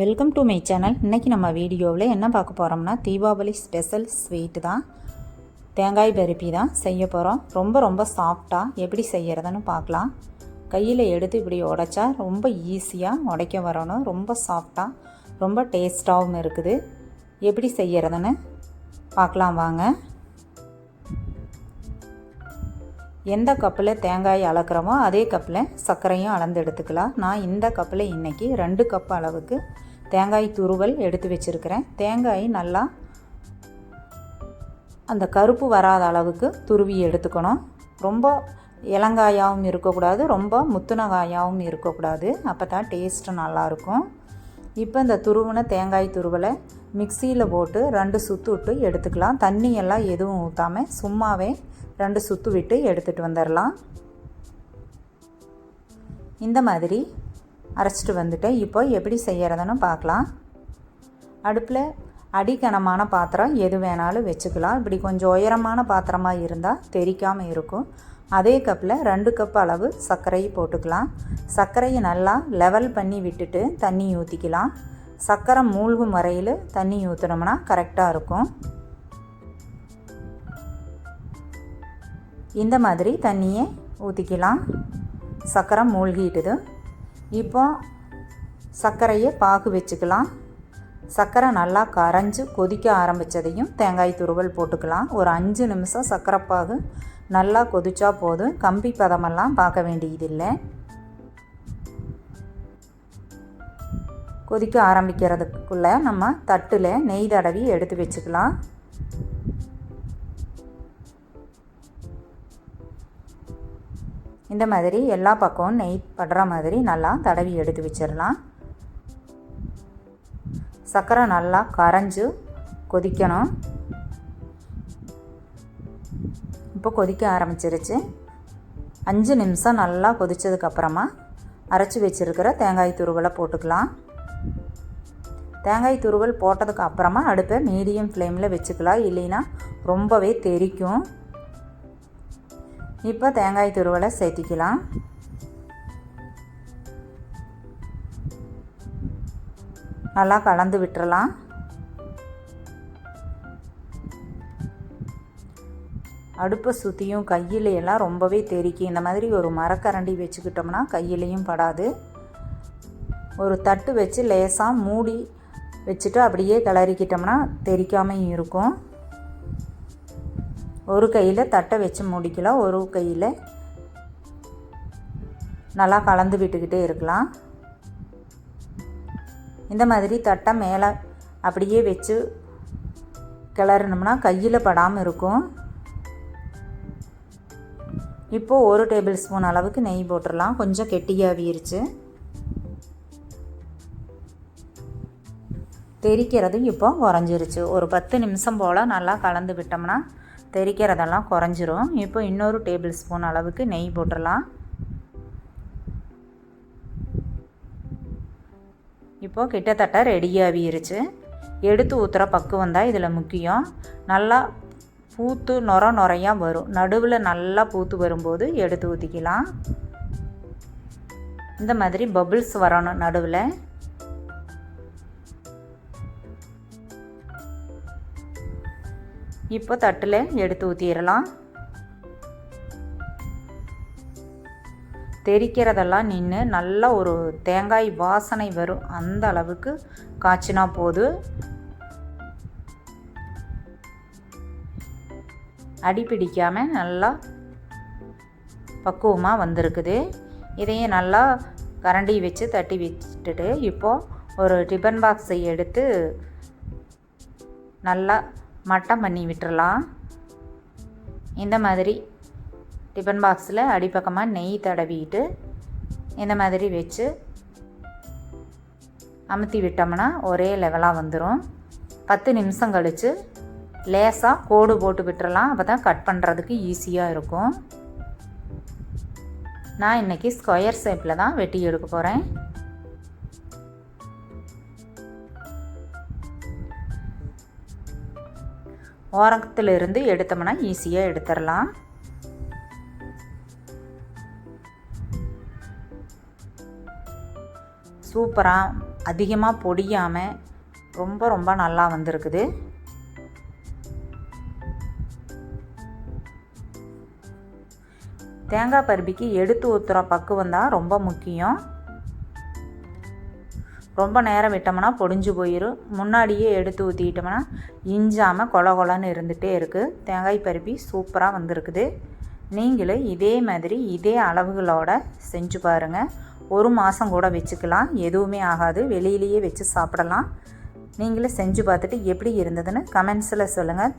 Welcome to my channel இன்றைக்கி நம்ம வீடியோவில் என்ன பார்க்க போகிறோம்னா தீபாவளி ஸ்பெஷல் ஸ்வீட்டு தான் தேங்காய் பருப்பி தான் செய்ய போகிறோம் ரொம்ப ரொம்ப சாஃப்டாக எப்படி செய்கிறதுன்னு பார்க்கலாம். கையில் எடுத்து இப்படி உடைச்சா ரொம்ப ஈஸியாக உடைக்க வரணும். ரொம்ப சாஃப்டாக ரொம்ப டேஸ்ட்டாகவும் இருக்குது. எப்படி செய்கிறதுன்னு பார்க்கலாம் வாங்க. எந்த கப்பில் தேங்காய் அளக்குறோமோ அதே கப்பில் சர்க்கரையும் அளந்து எடுத்துக்கலாம். நான் இந்த கப்பில் இன்றைக்கி ரெண்டு கப் அளவுக்கு தேங்காய் துருவல் எடுத்து வச்சுருக்கிறேன். தேங்காய் நல்லா அந்த கருப்பு வராத அளவுக்கு துருவி எடுத்துக்கணும். ரொம்ப இளங்காயாகவும் இருக்கக்கூடாது ரொம்ப முத்துனகாயாகவும் இருக்கக்கூடாது. அப்போ தான் டேஸ்ட்டு நல்லாயிருக்கும் இப்போ இந்த துருவின தேங்காய் துருவலை மிக்சியில் போட்டு ரெண்டு சுற்று விட்டு எடுத்துக்கலாம். தண்ணியெல்லாம் எதுவும் ஊற்றாமல் சும்மாவே ரெண்டு சுற்று விட்டு எடுத்துகிட்டு வந்துடலாம். இந்த மாதிரி அரைச்சிட்டு வந்துட்டேன் இப்போ எப்படி செய்கிறதுன்னு பார்க்கலாம். அடுப்பில் அடிக்கனமான பாத்திரம் எது வேணாலும் வச்சுக்கலாம். இப்படி கொஞ்சம் உயரமான பாத்திரமாக இருந்தால் தெரிக்காமல் இருக்கும். அதே கப்பில் ரெண்டு கப் அளவு சர்க்கரையை போட்டுக்கலாம். சர்க்கரையை நல்லா லெவல் பண்ணி விட்டுட்டு தண்ணி ஊற்றிக்கலாம் சர்க்கரை மூழ்கும் வரையில் தண்ணி ஊற்றினோம்னா கரெக்டாக இருக்கும். இந்த மாதிரி தண்ணியை ஊற்றிக்கலாம் சர்க்கரை மூழ்கிட்டுது. இப்போ சர்க்கரையை பாகு வச்சுக்கலாம். சர்க்கரை நல்லா கரைஞ்சி கொதிக்க ஆரம்பித்ததையும் தேங்காய் துருவல் போட்டுக்கலாம். ஒரு அஞ்சு நிமிஷம் சர்க்கரைப்பாகு நல்லா கொதிச்சா போதும். கம்பி பதமெல்லாம் பார்க்க வேண்டியதில்லை. கொதிக்க ஆரம்பிக்கிறதுக்குள்ளே நம்ம தட்டில் நெய் தடவி எடுத்து வச்சுக்கலாம். இந்த மாதிரி எல்லா பக்கமும் நெய் படுற மாதிரி நல்லா தடவி எடுத்து வச்சிடலாம். சர்க்கரை நல்லா கரைஞ்சு கொதிக்கணும். இப்போ கொதிக்க ஆரம்பிச்சிருச்சு. அஞ்சு நிமிஷம் நல்லா கொதித்ததுக்கப்புறமா அரைச்சி வச்சுருக்கிற தேங்காய் துருவலை போட்டுக்கலாம். தேங்காய் துருவல் போட்டதுக்கு அப்புறமா அடுப்பை மீடியம் ஃப்ளேமில் வச்சுக்கலாம். இல்லைன்னா ரொம்பவே தெரிக்கும். இப்போ தேங்காய் துருவலை சேர்த்திக்கலாம். நல்லா கலந்து விட்டுறலாம். அடுப்பை சுற்றியும் கையிலையெல்லாம் ரொம்பவே தெரிக்கும் இந்த மாதிரி ஒரு மரக்கரண்டி வச்சுக்கிட்டோம்னா கையிலையும் படாது. ஒரு தட்டு வச்சு லேசாக மூடி வச்சுட்டு அப்படியே கிளறிக்கிட்டோம்னா தெரிக்காமையும் இருக்கும். ஒரு கையில் தட்டை வச்சு முடிக்கலாம் ஒரு கையில் நல்லா கலந்து விட்டுக்கிட்டே இருக்கலாம். இந்த மாதிரி தட்டை மேலே அப்படியே வச்சு கிளறணும்னா கையில் படாமல் இருக்கும். இப்போது ஒரு டேபிள் ஸ்பூன் அளவுக்கு நெய் போட்டுடலாம். கொஞ்சம் கெட்டியாகிருச்சு தெரிக்கிறது இப்போ குறைஞ்சிருச்சு. ஒரு பத்து நிமிஷம் போல் நல்லா கலந்து விட்டோம்னா தெரிக்கிறதெல்லாம் குறைஞ்சிரும். இப்போ இன்னொரு டேபிள் ஸ்பூன் அளவுக்கு நெய் போட்டுடலாம். இப்போது கிட்டத்தட்ட ரெடியாகிருச்சு எடுத்து ஊற்றுற பக்குவம் தான் இதில் முக்கியம். நல்லா பூத்து நுர நொறையாக வரும். நடுவில் நல்லா பூத்து வரும்போது எடுத்து ஊற்றிக்கலாம் இந்த மாதிரி பபிள்ஸ் வரணும் நடுவில். இப்போ தட்டில் எடுத்து ஊற்றிடலாம் தெரிக்கிறதெல்லாம் நின்று நல்லா ஒரு தேங்காய் வாசனை வரும். அந்த அளவுக்கு காய்ச்சினா போது. அடி பிடிக்காமல் நல்லா பக்குவமாக வந்திருக்குது. இதையும் நல்லா கரண்டி வச்சு தட்டி வச்சுட்டு இப்போது ஒரு டிபன் பாக்ஸை எடுத்து நல்லா மட்டம் பண்ணி விட்டுறலாம். இந்த மாதிரி டிஃபன் பாக்ஸில் அடிப்பக்கமாக நெய் தடவிட்டு இந்த மாதிரி வச்சு அமுத்தி விட்டோம்னா ஒரே லெவலாக வந்துடும் பத்து நிமிஷம் கழித்து லேசாக கோடு போட்டு விட்டுறலாம். அப்போ தான் கட் பண்ணுறதுக்கு ஈஸியாக இருக்கும். நான் இன்றைக்கி ஸ்கொயர் ஷேப்பில் தான் வெட்டி எடுக்க போகிறேன். ஓரத்திலிருந்து எடுத்தோம்னா ஈஸியாக எடுத்துடலாம். சூப்பராக அதிகமாக பொடியாமல் ரொம்ப ரொம்ப நல்லா வந்திருக்குது. தேங்காய் பருப்பிக்கு எடுத்து ஊற்றுற பக்குவம் தான் ரொம்ப முக்கியம். ரொம்ப நேரம் விட்டோம்னா பொடிஞ்சு போயிடும் முன்னாடியே எடுத்து ஊற்றிக்கிட்டோம்னா இஞ்சாமல் கொல கொலன்னு இருந்துகிட்டே இருக்குது தேங்காய் பருப்பி சூப்பராக வந்திருக்குது. நீங்களும் இதே மாதிரி இதே அளவுகளோட செஞ்சு பாருங்கள் ஒரு மாதம் கூட வச்சுக்கலாம். எதுவுமே ஆகாது. வெளியிலேயே வச்சு சாப்பிடலாம். நீங்களும் செஞ்சு பார்த்துட்டு எப்படி இருந்ததுன்னு கமெண்ட்ஸில் சொல்லுங்கள்